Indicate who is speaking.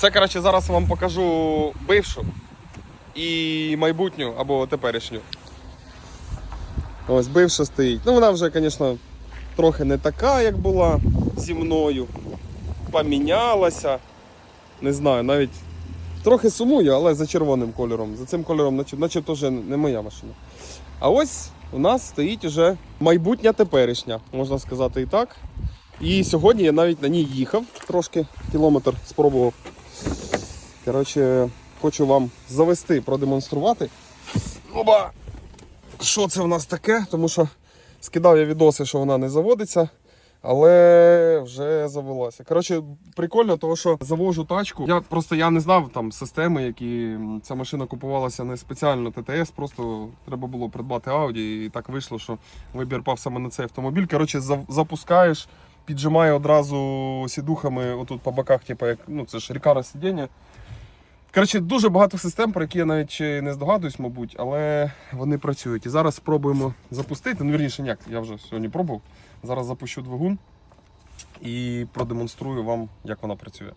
Speaker 1: Це, коротше, зараз вам покажу бившу і майбутню або теперішню. Ось бивша стоїть. Ну вона вже, звісно, трохи не така, як була зі мною. Помінялася. Не знаю, навіть трохи сумую, але за червоним кольором. За цим кольором, наче, наче теж не моя машина. А ось у нас стоїть уже майбутня теперішня, можна сказати і так. І сьогодні я навіть на ній їхав трошки, кілометр спробував. Коротше, хочу вам завести, продемонструвати. Оба! Що це в нас таке? Тому що скидав я відоси, що вона не заводиться, але вже завелася. Коротше, прикольно, тому що завожу тачку. Я просто я не знав там системи, які ця машина купувалася не спеціально ТТС, просто треба було придбати Audi, і так вийшло, що вибір пав саме на цей автомобіль. Коротше, запускаєш, піджимає одразу сідухами отут по боках, типу, як ну це ж рікара сидіння. Коротше, дуже багато систем, про які я навіть не здогадуюсь, мабуть, але вони працюють. І зараз спробуємо запустити. Ну, вірніше, ніяк, я вже сьогодні пробував. Зараз запущу двигун і продемонструю вам, як вона працює.